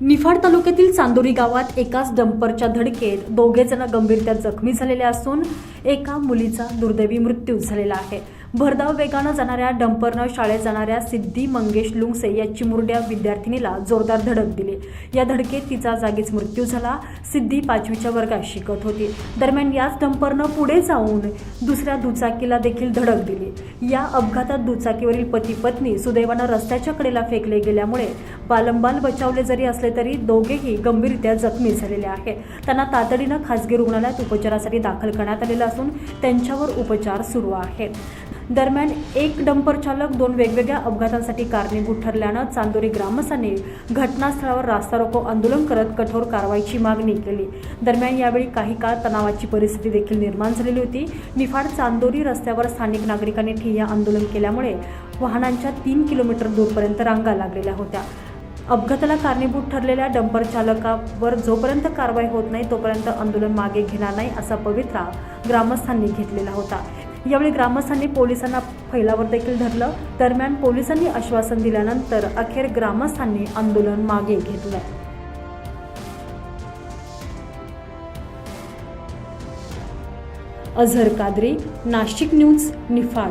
निफाड तालुक्यातील चांदोरी गावात एकाच डंपरच्या धडकेत दोघे जण गंभीरत्या जखमी झालेले असून एका मुलीचा दुर्दैवी मृत्यू झालेला आहे. भरधाव वेगानं जाणाऱ्या डंपरनं शाळेत जाणाऱ्या सिद्धी मंगेश लुंगसे या चिमुरड्या विद्यार्थिनीला जोरदार धडक दिली. या धडकेत तिचा जागीच मृत्यू झाला. सिद्धी पाचवीच्या वर्गात शिकत होती. दरम्यान याच डंपरनं पुढे जाऊन दुसऱ्या दुचाकीला देखील धडक दिली. या अपघातात दुचाकीवरील पती पत्नी सुदैवानं रस्त्याच्या कडेला फेकले गेल्यामुळे बालंबाल बचावले जरी असले तरी दोघेही गंभीररित्या जखमी झालेले आहे त्यांना तातडीनं खासगी रुग्णालयात उपचारासाठी दाखल करण्यात आलेलं असून त्यांच्यावर उपचार सुरू आहेत. दरम्यान एक डंपर चालक दोन वेगवेगळ्या अपघातांसाठी कारणीभूत ठरल्यानं चांदोरी ग्रामस्थांनी घटनास्थळावर रास्ता रोको आंदोलन करत कठोर कारवाईची मागणी केली. दरम्यान यावेळी काही काळ तणावाची परिस्थिती देखील निर्माण झालेली होती. निफाड चांदोरी रस्त्यावर स्थानिक नागरिकांनी ठिय्या आंदोलन केल्यामुळे वाहनांच्या तीन किलोमीटर दूरपर्यंत रांगा लागलेल्या होत्या. अपघाताला कारणीभूत ठरलेल्या डंपर चालकावर जोपर्यंत कारवाई होत नाही तोपर्यंत आंदोलन मागे घेणार नाही असा पवित्रा ग्रामस्थांनी घेतलेला होता. यावेळी ग्रामस्थांनी पोलिसांना फैलावर देखील धरलं. दरम्यान पोलिसांनी आश्वासन दिल्यानंतर अखेर ग्रामस्थांनी आंदोलन मागे घेतलं. अझहर कादरी नाशिक न्यूज निफाड.